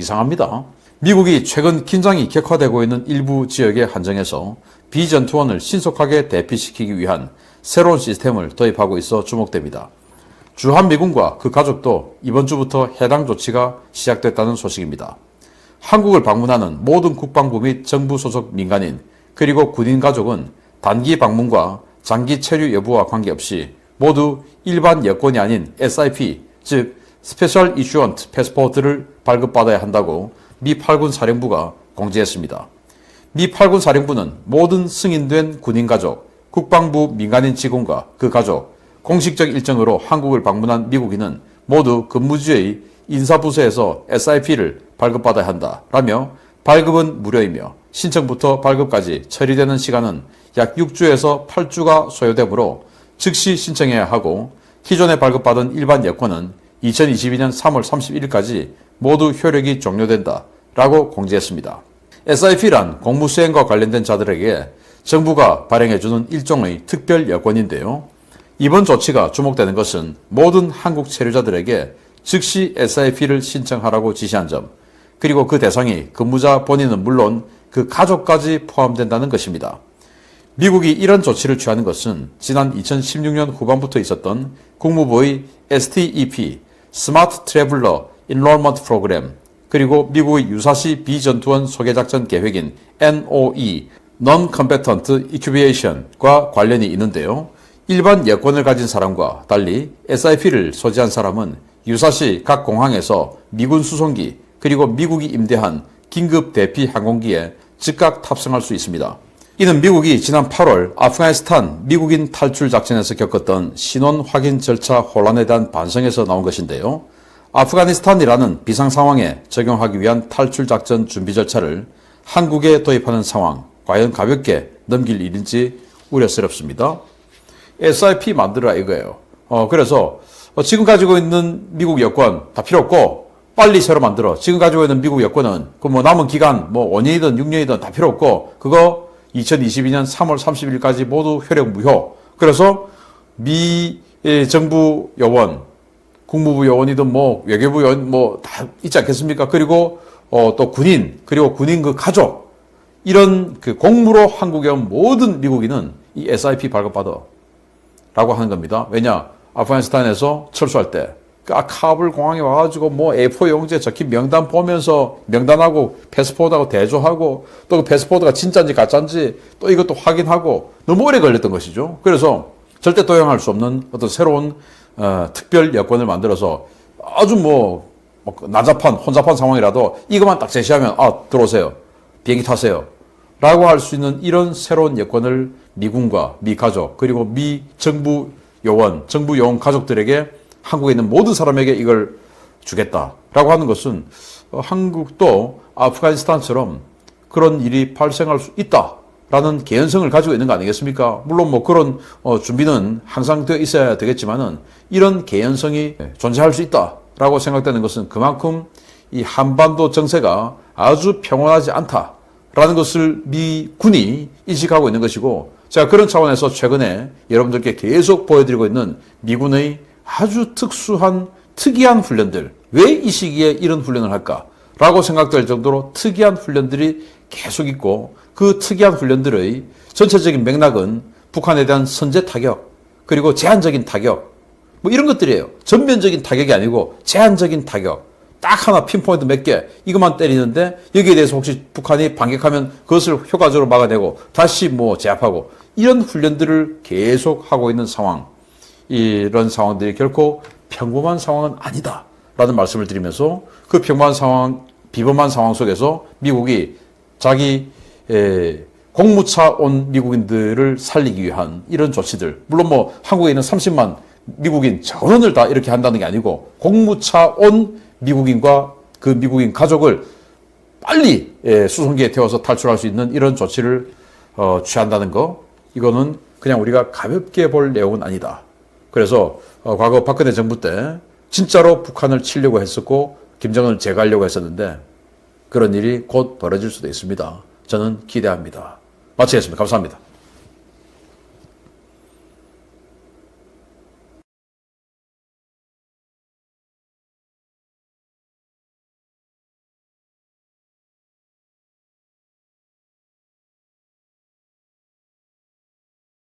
이상합니다. 미국이 최근 긴장이 격화되고 있는 일부 지역에 한정해서 비전투원을 신속하게 대피시키기 위한 새로운 시스템을 도입하고 있어 주목됩니다. 주한미군과 그 가족도 이번 주부터 해당 조치가 시작됐다는 소식입니다. 한국을 방문하는 모든 국방부 및 정부 소속 민간인 그리고 군인 가족은 단기 방문과 장기 체류 여부와 관계없이 모두 일반 여권이 아닌 SIP 즉 스페셜 이슈언트 패스포트를 발급받아야 한다고 미 8군 사령부가 공지했습니다. 미 8군 사령부는 모든 승인된 군인 가족, 국방부 민간인 직원과 그 가족, 공식적 일정으로 한국을 방문한 미국인은 모두 근무지의 인사부서에서 SIP를 발급받아야 한다 라며 발급은 무료이며 신청부터 발급까지 처리되는 시간은 약 6주에서 8주가 소요되므로 즉시 신청해야 하고 기존에 발급받은 일반 여권은 2022년 3월 31일까지 모두 효력이 종료된다 라고 공지했습니다. SIP란 공무 수행과 관련된 자들에게 정부가 발행해주는 일종의 특별 여권인데요. 이번 조치가 주목되는 것은 모든 한국 체류자들에게 즉시 SIP를 신청하라고 지시한 점, 그리고 그 대상이 근무자 본인은 물론 그 가족까지 포함된다는 것입니다. 미국이 이런 조치를 취하는 것은 지난 2016년 후반부터 있었던 국무부의 STEP, 스마트 트래블러 인롤먼트 프로그램, 그리고 미국의 유사시 비전투원 소개작전 계획인 NOE, Non-Combatant Equation과 관련이 있는데요. 일반 여권을 가진 사람과 달리 SIP를 소지한 사람은 유사시 각 공항에서 미군 수송기 그리고 미국이 임대한 긴급 대피 항공기에 즉각 탑승할 수 있습니다. 이는 미국이 지난 8월 아프가니스탄 미국인 탈출 작전에서 겪었던 신원 확인 절차 혼란에 대한 반성에서 나온 것인데요. 아프가니스탄이라는 비상 상황에 적용하기 위한 탈출 작전 준비 절차를 한국에 도입하는 상황, 과연 가볍게 넘길 일인지 우려스럽습니다. SIP 만들어라 이거예요. 어, 그래서 어, 지금 가지고 있는 미국 여권 다 필요 없고 빨리 새로 만들어. 지금 가지고 있는 미국 여권은 그 뭐 남은 기간 뭐 5년이든 6년이든 다 필요 없고 그거 2022년 3월 30일까지 모두 효력 무효. 그래서 미 예, 정부 요원, 국무부 요원이든 뭐 외교부 요원 뭐 다 있지 않겠습니까? 그리고 어, 또 군인 그리고 군인 그 가족 이런 그 공무로 한국에 온 모든 미국인은 이 SIP 발급받아. 라고 하는 겁니다. 왜냐? 아프가니스탄에서 철수할 때, 그 카불 공항에 와가지고 뭐 A4 용지에 적힌 명단 보면서 명단하고 패스포드하고 대조하고 또 그 패스포드가 진짜인지 가짜인지 또 이것도 확인하고 너무 오래 걸렸던 것이죠. 그래서 절대 도용할 수 없는 어떤 새로운 어, 특별 여권을 만들어서 아주 뭐, 뭐 나잡한 혼잡한 상황이라도 이것만 딱 제시하면 아 들어오세요 비행기 타세요 라고 할 수 있는 이런 새로운 여권을 미군과 미 가족 그리고 미 정부 요원, 정부 요원 가족들에게 한국에 있는 모든 사람에게 이걸 주겠다라고 하는 것은 어, 한국도 아프가니스탄처럼 그런 일이 발생할 수 있다라는 개연성을 가지고 있는 거 아니겠습니까? 물론 뭐 그런 어, 준비는 항상 되어 있어야 되겠지만은 이런 개연성이 존재할 수 있다라고 생각되는 것은 그만큼 이 한반도 정세가 아주 평온하지 않다. 라는 것을 미 군이 인식하고 있는 것이고 제가 그런 차원에서 최근에 여러분들께 계속 보여드리고 있는 미군의 아주 특수한 특이한 훈련들 왜 이 시기에 이런 훈련을 할까? 라고 생각될 정도로 특이한 훈련들이 계속 있고 그 특이한 훈련들의 전체적인 맥락은 북한에 대한 선제 타격 그리고 제한적인 타격 뭐 이런 것들이에요. 전면적인 타격이 아니고 제한적인 타격. 딱 하나 핀포인트 몇 개 이것만 때리는데 여기에 대해서 혹시 북한이 반격하면 그것을 효과적으로 막아내고 다시 뭐 제압하고 이런 훈련들을 계속 하고 있는 상황 이런 상황들이 결코 평범한 상황은 아니다 라는 말씀을 드리면서 그 평범한 상황 비범한 상황 속에서 미국이 자기 에, 공무차 온 미국인들을 살리기 위한 이런 조치들 물론 뭐 한국에 있는 30만 미국인 전원을 다 이렇게 한다는 게 아니고 공무차 온 미국인과 그 미국인 가족을 빨리 예, 수송기에 태워서 탈출할 수 있는 이런 조치를 어, 취한다는 거 이거는 그냥 우리가 가볍게 볼 내용은 아니다. 그래서 어, 과거 박근혜 정부 때 진짜로 북한을 치려고 했었고 김정은을 제거하려고 했었는데 그런 일이 곧 벌어질 수도 있습니다. 저는 기대합니다. 마치겠습니다. 감사합니다.